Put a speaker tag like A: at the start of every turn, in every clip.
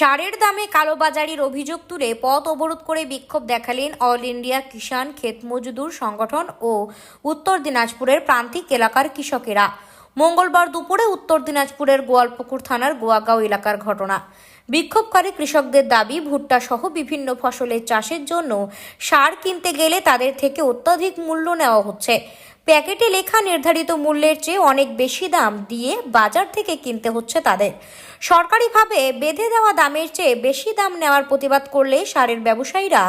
A: সারের দামে কালোবাজারির অভিযোগ তুলে পথ অবরোধ করে বিক্ষোভ দেখালেন অল ইন্ডিয়া কিষাণ ক্ষেত মজদুর সংগঠন ও উত্তর দিনাজপুরের প্রান্তিক এলাকার কৃষকেরা। মঙ্গলবার দুপুরে উত্তর দিনাজপুরের গোয়ালপুকুর থানার গোয়াগাঁও এলাকার ঘটনা। বিক্ষোভকারী কৃষকদের দাবি ভুট্টা সহ বিভিন্ন ফসলের চাষের জন্য সার কিনতে গেলে তাদের থেকে অত্যাধিক মূল্য নেওয়া হচ্ছে। প্যাকেটে লেখা নির্ধারিত মূল্যের চেয়ে অনেক বেশি দাম দিয়ে বাজার থেকে কিনতে হচ্ছে তাদের। সরকারিভাবে বেঁধে দেওয়া দামের চেয়ে বেশি দাম নেওয়ার প্রতিবাদ করলে সারের ব্যবসায়ীরা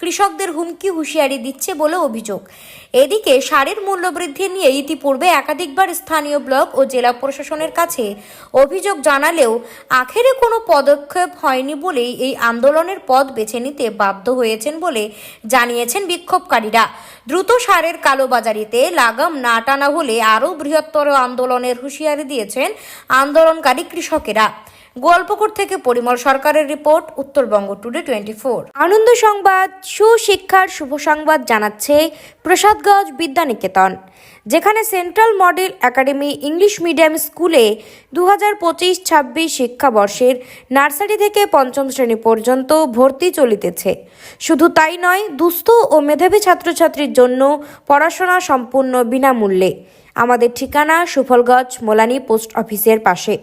A: কৃষকদের হুমকি হুঁশিয়ারি দিচ্ছে বলে অভিযোগ। এদিকে সারের মূল্যবৃদ্ধি নিয়ে ইতিপূর্বে একাধিকবার স্থানীয় ব্লক ও জেলা প্রশাসনের কাছে অভিযোগ জানালেও আখেরে কোনো পদক্ষেপ হয়নি বলেই এই আন্দোলনের পথ বেছে নিতে বাধ্য হয়েছেন বলে জানিয়েছেন বিক্ষোভকারীরা। দ্রুত সারের কালোবাজারিতে লাগাম না টানা হলে আরও বৃহত্তর আন্দোলনের হুঁশিয়ারি দিয়েছেন আন্দোলনকারী কৃষকেরা। গোয়ালপুকুর থেকে পরিমল সরকারের report, Uttarbanga today twenty four. আনন্দ সংবাদ, সুশিক্ষার শুভ সংবাদ জানাচ্ছে প্রসাদগঞ্জ বিদ্যানিকেতন। যেখানে central model academy English medium স্কুলে দু হাজার পঁচিশ ছাব্বিশ শিক্ষাবর্ষের নার্সারি থেকে পঞ্চম শ্রেণি পর্যন্ত ভর্তি চলিতেছে। শুধু তাই নয়, দুস্থ ও মেধাবী ছাত্রছাত্রীর জন্য পড়াশোনা সম্পূর্ণ বিনামূল্যে। আমাদের ঠিকানা সুফলগঞ্জ, মোলানি পোস্ট অফিসের পাশে।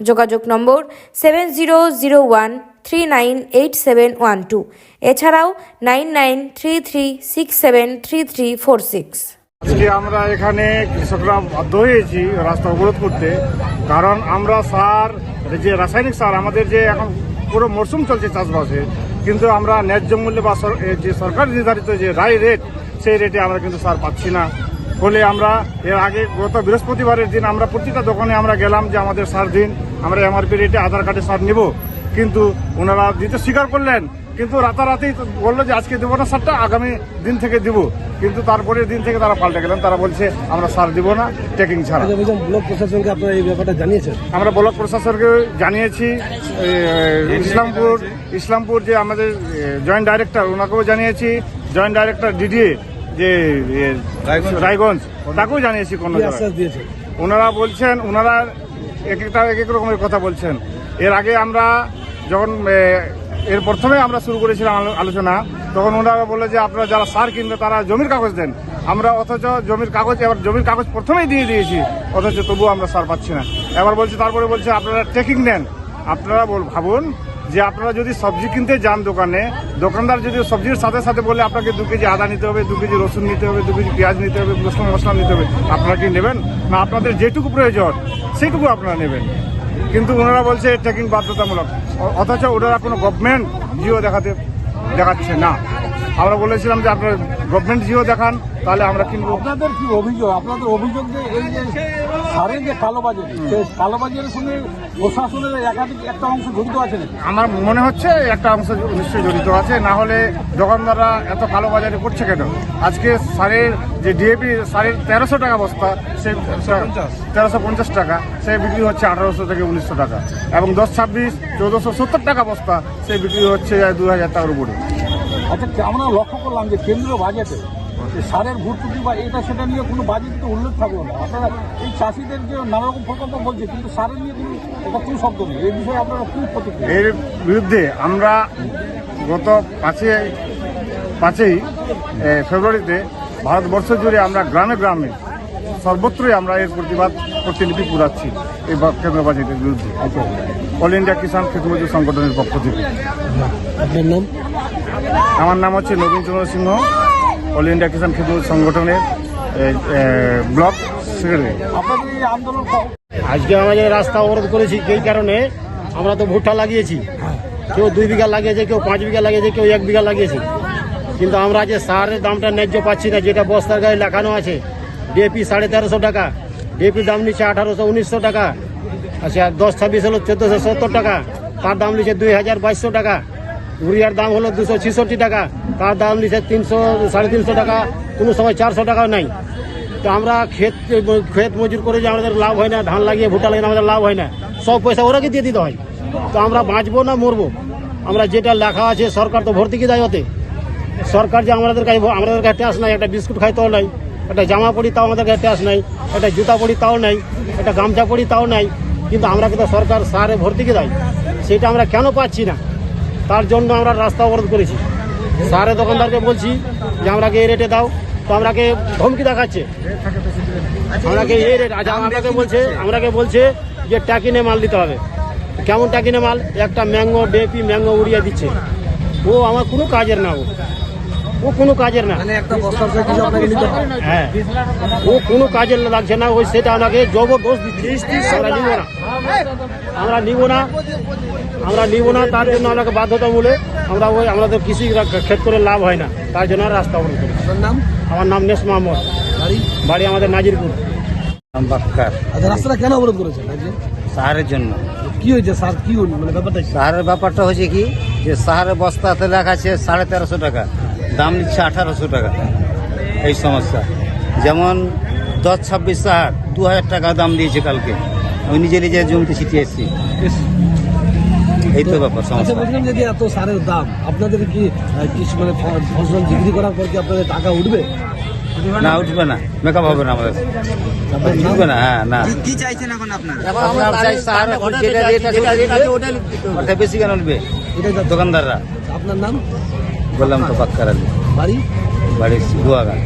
A: যোগাযোগ নম্বর seven zero zero one three nine eight seven one two. এছাড়াও nine nine three three six seven three three four six.
B: আজকে আমরা এখানে কৃষকরা বাধ্য হয়েছি রাস্তা অবরোধ করতে। কারণ আমরা সার যে রাসায়নিক সার, আমাদের যে এখন পুরো মরশুম চলছে চাষবাসে, কিন্তু আমরা ন্যায্য মূল্যে বা যে সরকার নির্ধারিত যে রায় রেট সেই রেটে আমরা কিন্তু সার পাচ্ছি না। ফলে আমরা এর আগে গত বৃহস্পতিবারের দিন আমরা প্রতিটা দোকানে আমরা গেলাম যে আমাদের সার দিন, আমরা এমআরপি রেটে আধার কার্ডে সার নিব। কিন্তু ওনারা দিতে স্বীকার করলেন কিন্তু রাতারাতি বলল যে আজকে দেবো না সারটা আগামী দিন থেকে দিব। কিন্তু তারপরের দিন থেকে তারা পাল্টে গেলেন। তারা বলছে আমরা সার দিব না টেকিং ছাড়া।
C: আচ্ছা ব্লক প্রশাসনকে আপনারা এই ব্যাপারটা জানিয়েছেন?
B: আমরা ব্লক প্রশাসনকে জানিয়েছি ইসলামপুর ইসলামপুর যে আমাদের জয়েন্ট ডাইরেক্টর ওনাকেও জানিয়েছি। জয়েন্ট ডাইরেক্টর ডিডিএ যে রায়গঞ্জ। তাকেও জানিয়েছি কোনো ওনারা বলছেন ওনারা এক একটা এক এক রকমের কথা বলছেন। এর আগে আমরা যখন এর প্রথমে আমরা শুরু করেছিলাম আলোচনা। তখন ওনারা বলে যে, আপনারা যারা সার কিনবে তারা জমির কাগজ দেন। আমরা অথচ জমির কাগজ, এবার জমির কাগজ প্রথমেই দিয়ে দিয়েছি। অথচ তবুও আমরা সার পাচ্ছি না। এবার বলছে, তারপরে বলছে, আপনারা টেকিং নেন। আপনারা বল ভাবুন যে, আপনারা যদি সবজি কিনতে যান দোকানে, দোকানদার যদি সবজির সাথে সাথে বলে, আপনাকে দু কেজি আদা নিতে হবে, দু কেজি রসুন নিতে হবে, দু কেজি পেঁয়াজ নিতে হবে, রসুন মশলা নিতে হবে, আপনারা কি নেবেন? না, আপনাদের যেটুকু প্রয়োজন সেইটুকু আপনারা নেবেন। কিন্তু ওনারা বলছে ট্রেকিং বাধ্যতামূলক। অথচ ওনারা কোনো গভর্নমেন্ট জিও দেখাতে দেখাচ্ছে না। আমরা বলেছিলাম যে আপনার গভর্নমেন্ট জিও দেখান তাহলে আমরা কিনবো
C: আপনাদের কি অভিযোগ? আপনাদের অভিযোগ যে এই যে সারের যে কালোবাজারি সেই কালোবাজারের সঙ্গে প্রশাসনের একাধিক একটা অংশ জড়িত আছে
B: আমার মনে হচ্ছে একটা অংশ নিশ্চয়ই জড়িত আছে না হলে দোকানদাররা এত কালোবাজারি করছে কেন? আজকে সারের যে ডিএপি সারের তেরোশো টাকা বস্তা সে তেরোশো পঞ্চাশ। টাকা সে বিক্রি হচ্ছে আঠারোশো থেকে উনিশশো টাকা। এবং দশ ছাব্বিশ চৌদ্দশো সত্তর টাকা বস্তা সে বিক্রি হচ্ছে দু হাজার টাকার উপরে।
C: আচ্ছা আমরা লক্ষ্য করলাম যে কেন্দ্রীয় বাজেটে সারের ভর্তুকি বা এটা সেটা নিয়ে কোনো বাজেট তো উল্লেখ থাকল না। আপনারা এই চাষিদের যে নানা রকম প্রকল্প বলছে কিন্তু সারের নিয়ে কোনো এটা কোনো শব্দ নেই। এই বিষয়ে আপনারা খুব প্রতিক্রিয়া
B: এর বিরুদ্ধে আমরা গত পাঁচে পাঁচই ফেব্রুয়ারিতে ভারতবর্ষ জুড়ে আমরা গ্রামে গ্রামে সর্বত্রই আমরা এর প্রতিবাদ প্রতিলিপি পুরাচ্ছি এই কেন্দ্র বাজেটের বিরুদ্ধে। অল ইন্ডিয়া কিষাণ খেতমজুর সংগঠনের পক্ষ থেকে।
C: আপনার নাম?
B: আমার নাম হচ্ছে নবীন চন্দ্র সিংহ অল ইন্ডিয়া কিষাণ খেতমজুর সংগঠনের ব্লক সেক্রেটারি
D: আজকে আমাদের রাস্তা অবরোধ করেছি এই কারণে আমরা তো ভুট্টা লাগিয়েছি। কেউ দুই বিঘা লাগিয়েছে, কেউ পাঁচ বিঘা লাগিয়েছে, কেউ এক বিঘা লাগিয়েছে। কিন্তু আমরা যে সারের দামটা ন্যায্য পাচ্ছি না, যেটা বস্তার গায়ে লেখানো আছে ডিএপি সাড়ে তেরোশো টাকা ডিএপি দাম নিচ্ছে আঠারোশো, উনিশশো টাকা আচ্ছা দশ ছাব্বিশ হলো চোদ্দোশো সত্তর টাকা, তার দাম নিচ্ছে দুই হাজার বাইশশো টাকা। ইউরিয়ার দাম হলো দুশো ছেষট্টি টাকা, তার দাম নিচ্ছে তিনশো, সাড়ে তিনশো টাকা, কোনো সময় চারশো টাকাও নাই। তো আমরা ক্ষেত ক্ষেত মজুর করে যে আমাদের লাভ হয় না, ধান লাগিয়ে ভুট্টা লাগিয়ে আমাদের লাভ হয় না, সব পয়সা ওরাকে দিয়ে দিতে হয়। তো আমরা বাঁচবো না মরবো? আমরা যেটা লেখা আছে, সরকার তো ভর্তি কি দেয় ওতে সরকার যে আমাদের কাছে আমাদের কাছে ট্যাক্স নাই, একটা বিস্কুট খাই তাও নাই, একটা জামা পড়ি তাও আমাদের কাছে ট্যাক্স নাই, একটা জুতা পড়ি তাও নাই, একটা গামছা পড়ি তাও নাই, কিন্তু আমরা কিন্তু সরকার সারে ভর্তিকে দেয়? সেটা আমরা কেন পাচ্ছি না? তার জন্য আমরা রাস্তা অবরোধ করেছি। সারে দোকানদারকে বলছি যে আমরাকে এই রেটে দাও। তো আমরাকে ধমকি দেখাচ্ছে। আমরাকে এই রেট আচ্ছা আমরাকে বলছে আমরাকে বলছে যে ট্যাকিনে মাল দিতে হবে। কেমন ট্যাকিনে মাল? একটা ম্যাঙ্গো ডেপি ম্যাঙ্গো উড়িয়ে দিচ্ছে। ও আমার কোনো কাজের না ও। ও কোনো কাজের না। হ্যাঁ। ও কোনো কাজের লাগছে না ওই সেটা আমাকে জবরদস্ত দিচ্ছে। আমরা নিব না। আমরা নিব না। আমরা নিব না তার জন্য আমাকে বাধ্যতামূলক আমরা ওই আমাদের কৃষি ক্ষেত করে লাভ হয় না। তার জন্য রাস্তা অবরোধ করি।
E: নাম?
D: আমার নাম নেস মোহাম্মদ
E: বাড়ি?
D: বাড়ি আমাদের নাজিরপুর।
E: আচ্ছা রাস্তাটা কেন অবরোধ করেছেন
F: সাহারের জন্য।
E: কি হয়েছে স্যার? কি মানে ব্যাপারটা কি?
F: সাহারের ব্যাপারটা হচ্ছে কি? যে সাহারের বস্তাতে লেখা আছে সাড়ে তেরোশো টাকা। দাম নিচ্ছে আঠারোশো টাকা। এই সমস্যা। যেমন দশ ছাব্বিশ সাহার দু হাজার টাকা দাম দিয়েছে কালকে। আমি নিজে নিজে জমিতে ছিটিয়ে এসেছি। এই তো ব্যাপার
E: আচ্ছা
F: সমস্যা
E: বলছিলাম যদি এত সারের দাম আপনাদের কি কৃষি মানে ফসল বিক্রি করার পর কি আপনাদের টাকা উঠবে?
F: না উঠবে না। মেকআপ হবে না আমাদের। উঠবে না হ্যাঁ না।
G: কি চাইছেন এখন আপনারা?
F: ওটা বেশি কেন উঠবে?
E: এটাই তো-
F: দোকানদাররা।
E: আপনার নাম?
F: বললাম তো বাক্কার আলী
E: বাড়ি
F: বাড়ির গুয়াঘাট